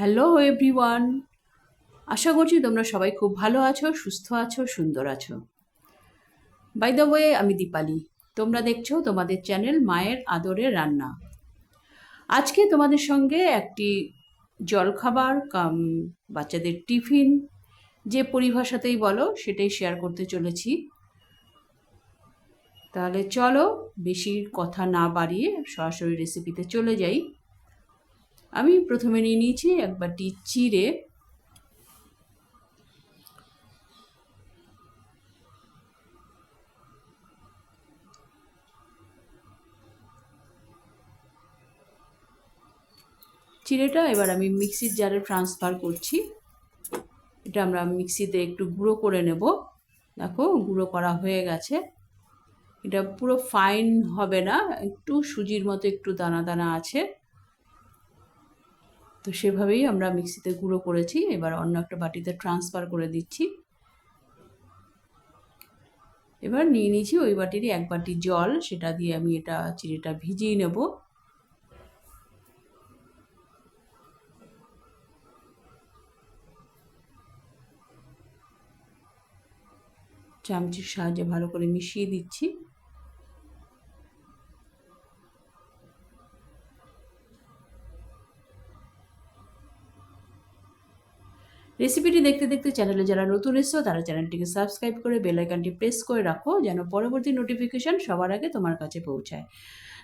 Hello everyone আশা করছি তোমরা সবাই খুব ভালো আছো, সুস্থ আছো, সুন্দর আছো। বাই দ্য ওয়ে আমি দীপালি। তোমরা দেখছ তোমাদের চ্যানেল মায়ের আদরে রান্না। আজকে তোমাদের সঙ্গে একটি জলখাবার, কাম, বাচ্চাদের টিফিন, যে পরিভাষাতেই বলো, সেটাই শেয়ার করতে চলেছি। তাহলে চলো, বেশি কথা না বাড়িয়ে সরাসরি রেসিপিতে চলে যাই। আমি প্রথমে নিয়ে নিয়েছি এক বাটি চিড়ে। চিড়েটা এবার আমি মিক্সির জারে ট্রান্সফার করছি। এটা আমরা মিক্সিতে একটু গুঁড়ো করে নেব। দেখো, গুঁড়ো করা হয়ে গেছে। এটা পুরো ফাইন হবে না, একটু সুজির মতো একটু দানা দানা আছে। তো সেভাবেই আমরা মিক্সিতে গুঁড়ো করেছি। এবার অন্য একটা বাটিতে ট্রান্সফার করে দিচ্ছি। এবার নিয়ে নিয়েছি ওই বাটিরই এক বাটি জল। সেটা দিয়ে আমি এটা চিড়েটা ভিজিয়ে নেব। চামচির সাহায্যে ভালো করে মিশিয়ে দিচ্ছি। রেসিপিটি দেখতে দেখতে চ্যানেলে যারা নতুন এসছো, তারা চ্যানেলটিকে সাবস্ক্রাইব করে বেল আইকনটি প্রেস করে রাখো, যেন পরবর্তী নোটিফিকেশান সবার আগে তোমার কাছে পৌঁছায়।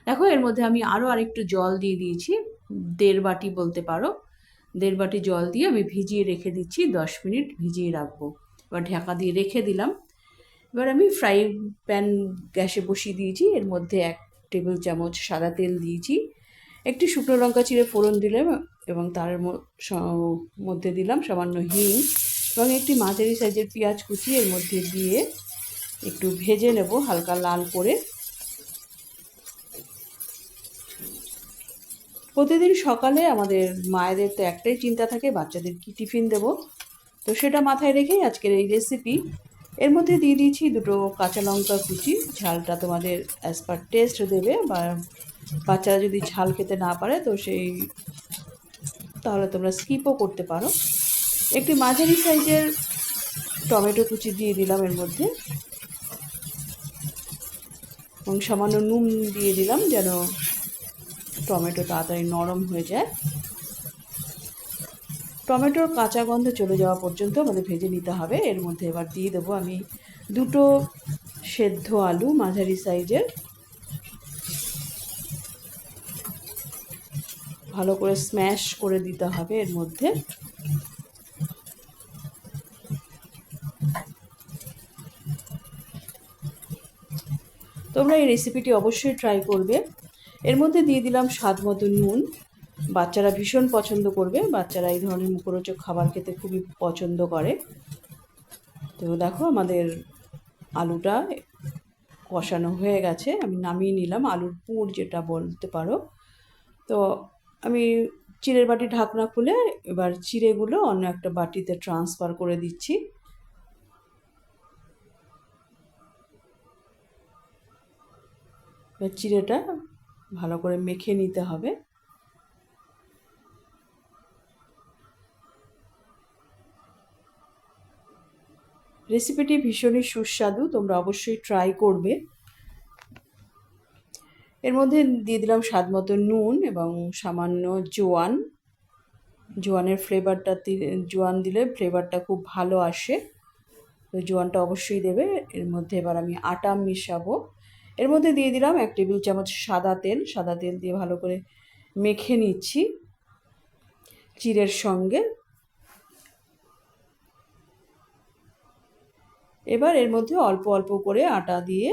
দেখো, এর মধ্যে আমি আরও আরেকটু জল দিয়ে দিয়েছি, দেড় বাটি বলতে পারো। দেড় বাটি জল দিয়ে আমি ভিজিয়ে রেখে দিচ্ছি, দশ মিনিট ভিজিয়ে রাখব। এবার ঢাকা দিয়ে রেখে দিলাম। এবার আমি ফ্রাই প্যান গ্যাসে বসিয়ে দিয়েছি, এর মধ্যে এক টেবিল চামচ সাদা তেল দিয়েছি। একটি শুকনো লঙ্কা চিড়ে ফোড়ন দিলাম এবং তার মধ্যে দিলাম সামান্য হিং এবং একটি মাঝারি সাইজের পেঁয়াজ কুচি এর মধ্যে দিয়ে একটু ভেজে নেব হালকা লাল করে। প্রতিদিন সকালে আমাদের মায়েদের তো একটাই চিন্তা থাকে, বাচ্চাদের কি টিফিন দেব? তো সেটা মাথায় রেখেই আজকের এই রেসিপি এর মধ্যে দিয়ে দিয়েছি দুটো কাঁচা লঙ্কা কুচি, ঝালটা তোমাদের অ্যাজ পার টেস্ট দেবে বা বাচ্চারা যদি ঝাল খেতে না পারে তো সেই তাহলে তোমরা স্কিপও করতে পারো। একটি মাঝারি সাইজের টমেটো কুচি দিয়ে দিলাম এর মধ্যে। এবং সামান্য নুন দিয়ে দিলাম যেন টমেটো তাড়াতাড়ি নরম হয়ে যায়। টমেটোর কাঁচা গন্ধ চলে যাওয়া পর্যন্ত আমাদের ভেজে নিতে হবে। এর মধ্যে এবার দিয়ে দেবো আমি দুটো সেদ্ধ আলু মাঝারি সাইজের। ভালো করে স্ম্যাশ করে দিতে হবে এর মধ্যে। তোমরা এই রেসিপিটি অবশ্যই ট্রাই করবে। এর মধ্যে দিয়ে দিলাম স্বাদ মতো নুন। বাচ্চারা ভীষণ পছন্দ করবে। বাচ্চারা এই ধরনের মুখরোচক খাবার খেতে খুবই পছন্দ করে। তো দেখো আমাদের আলুটা কষানো হয়ে গেছে। আমি নামিয়ে নিলাম। আলুর পুর যেটা বলতে পারো। তো আমি চিড়ের বাটি ঢাকনা খুলে এবার চিড়েগুলো অন্য একটা বাটিতে ট্রান্সফার করে দিচ্ছি। এবার চিড়েটা ভালো করে মেখে নিতে হবে। রেসিপিটি ভীষণই সুস্বাদু, তোমরা অবশ্যই ট্রাই করবে। এর মধ্যে দিয়ে দিলাম স্বাদ মতো নুন এবং সামান্য জোয়ান। জোয়ানের ফ্লেভারটা জোয়ান দিলে ফ্লেভারটা খুব ভালো আসে। তো জোয়ানটা অবশ্যই দেবে। এর মধ্যে এবার আমি আটা মিশাবো। এর মধ্যে দিয়ে দিলাম এক টেবিল চামচ সাদা তেল। সাদা তেল দিয়ে ভালো করে মেখে নিচ্ছি চিড়ের সঙ্গে। এবার এর মধ্যে অল্প অল্প করে আটা দিয়ে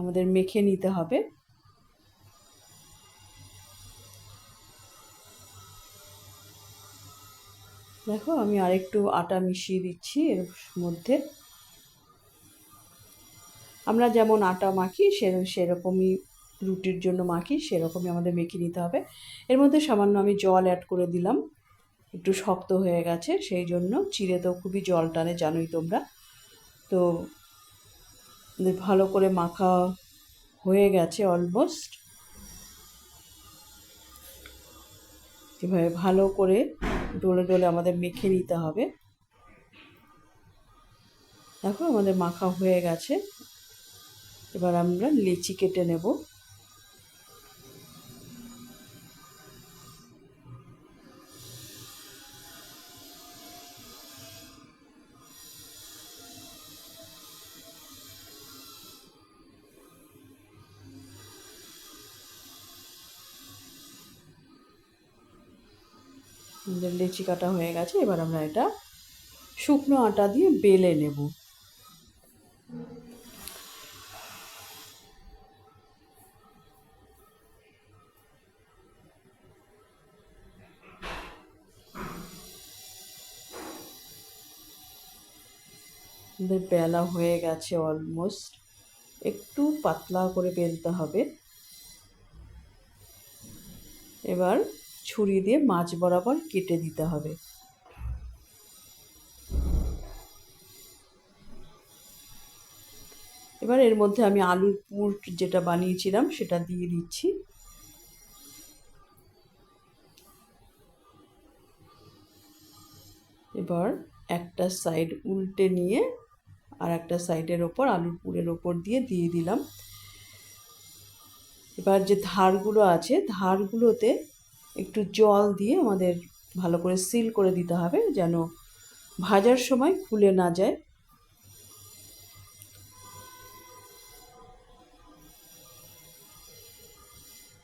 আমাদের মেখে নিতে হবে। দেখো, আমি আরেকটু আটা মিশিয়ে দিচ্ছি এর মধ্যে। আমরা যেমন আটা মাখি সে সেরকমই রুটির জন্য মাখি, সেরকমই আমাদের মেখে নিতে হবে। এর মধ্যে সামান্য আমি জল অ্যাড করে দিলাম। একটু শক্ত হয়ে গেছে, সেই জন্য চিড়ে তো খুবই জল টানে, জানোই তোমরা। তো ভালো করে মাখা হয়ে গেছে অলমোস্ট এভাবে ভালো করে ডোলে ডোলে আমাদের মেখে নিতে হবে। দেখো আমাদের মাখা হয়ে গেছে। এবার আমরা লিচি কেটে নেব। লেচি কাটা হয়ে গেছে, এবার আমরা এটা শুকনো আটা দিয়ে বেলে নেব। বেলা হয়ে গেছে অলমোস্ট একটু পাতলা করে বেলতে হবে। এবার ছুরি দিয়ে মাছ বরাবর কেটে দিতে হবে। এবার এর মধ্যে আমি আলুর পুর যেটা বানিয়েছিলাম সেটা দিয়ে দিচ্ছি। এবার একটা সাইড উল্টে নিয়ে আর একটা সাইডের ওপর আলুর পুরের ওপর দিয়ে দিয়ে দিলাম। এবার যে ধারগুলো আছে, ধারগুলোতে একটু জল দিয়ে আমাদের ভালো করে সিল করে দিতে হবে যেন ভাজার সময় খুলে না যায়।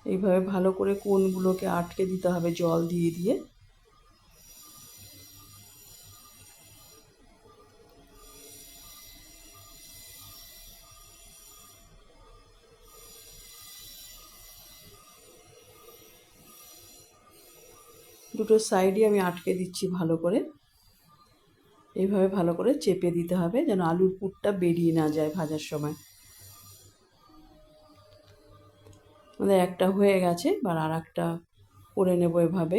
এইভাবে ভালো করে কোনগুলোকে আটকে দিতে হবে জল দিয়ে দিয়ে। দুটো সাইডই আমি আটকে দিচ্ছি ভালো করে। এইভাবে ভালো করে চেপে দিতে হবে যেন আলুর পুরটা বেরিয়ে না যায় ভাজার সময়। আমাদের একটা হয়ে গেছে, এবার আর একটা করে নেব এভাবে।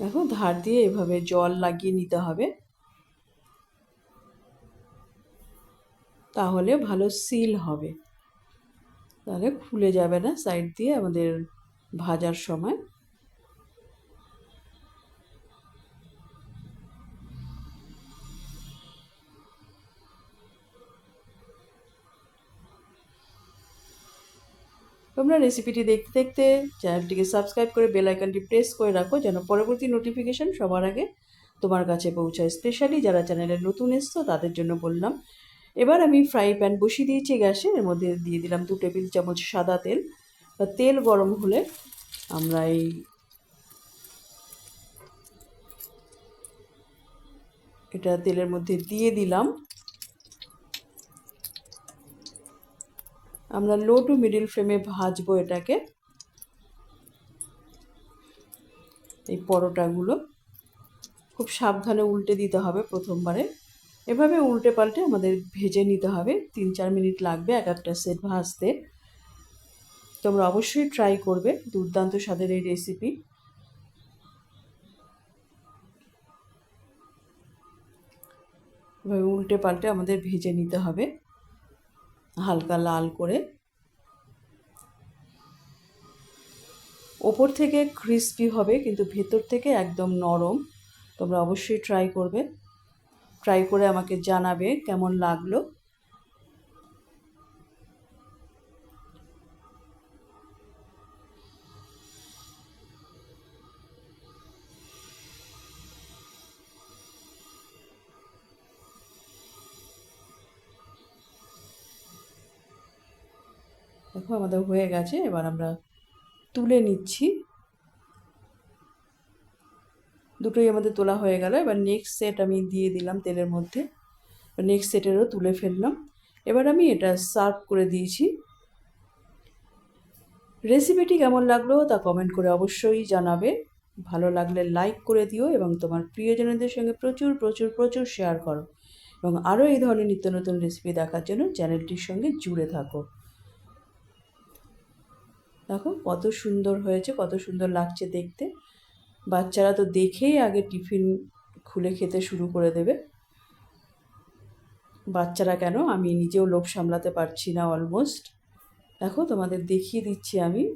দেখো, ধার দিয়ে এভাবে জল লাগিয়ে নিতে হবে। তাহলে ভালো সিল হবে। তাহলে খুলে যাবে না সাইড দিয়ে আমাদের ভাজার সময়। তোমরা রেসিপিটি দেখতে দেখতে চ্যানেলটিকে সাবস্ক্রাইব করে বেল আইকনটি প্রেস করে রাখো যেন পরবর্তী নোটিফিকেশন সবার আগে তোমার কাছে পৌঁছায়। স্পেশালি যারা চ্যানেলে নতুন এসছো, তাদের জন্য বললাম এবার আমি ফ্রাই প্যান বসিয়ে দিয়েছি গ্যাসে, এর মধ্যে দিয়ে দিলাম দু টেবিল চামচ সাদা তেল। তেল গরম হলে আমরা এই এটা তেলের মধ্যে দিয়ে দিলাম। আমরা লো টু মিডিল ফ্লেমে ভাজবো এটাকে। এই পরোটাগুলো। খুব সাবধানে উল্টে দিতে হবে প্রথমবারে। এভাবে উল্টে পাল্টে আমাদের ভেজে নিতে হবে। তিন চার মিনিট লাগবে এক একটা সেট ভাজতে। তোমরা অবশ্যই ট্রাই করবে দুর্দান্ত স্বাদের এই রেসিপি এভাবে উল্টে পাল্টে আমাদের ভেজে নিতে হবে। হালকা লাল করে। ওপর থেকে ক্রিস্পি হবে, কিন্তু ভেতর থেকে একদম নরম। তোমরা অবশ্যই ট্রাই করবে। ট্রাই করে আমাকে জানাবে কেমন লাগল। দেখো আমাদের হয়ে গেছে। এবার আমরা তুলে নিচ্ছি। দুটোই আমাদের তোলা হয়ে গেল। এবার নেক্সট সেট আমি দিয়ে দিলাম তেলের মধ্যে। নেক্সট সেটেরও তুলে ফেললাম। এবার আমি এটা সার্ভ করে দিয়েছি। রেসিপিটি কেমন লাগল তা কমেন্ট করে অবশ্যই জানাবে। ভালো লাগলে লাইক করে দিও এবং তোমার প্রিয়জনদের সঙ্গে প্রচুর প্রচুর প্রচুর শেয়ার করো। এবং আরও এই ধরনের নিত্য নতুন রেসিপি দেখার জন্য চ্যানেলটির সঙ্গে জুড়ে থাকো। দেখো কত সুন্দর হয়েছে, কত সুন্দর লাগছে দেখতে। বাচ্চারা তো দেখেই আগে টিফিন খুলে খেতে শুরু করে দেবে। বাচ্চারা কেন? আমি নিজেও লোভ সামলাতে পারছি না অলমোস্ট দেখো, তোমাদের দেখিয়ে দিচ্ছি আমি।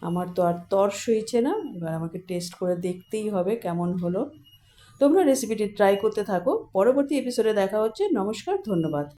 আমার তো আর তর সইছে না। এবার আমাকে টেস্ট করে দেখতেই হবে কেমন হলো। তোমরা রেসিপিটি ট্রাই করতে থাকো। পরবর্তী এপিসোডে দেখা হচ্ছে। নমস্কার, ধন্যবাদ।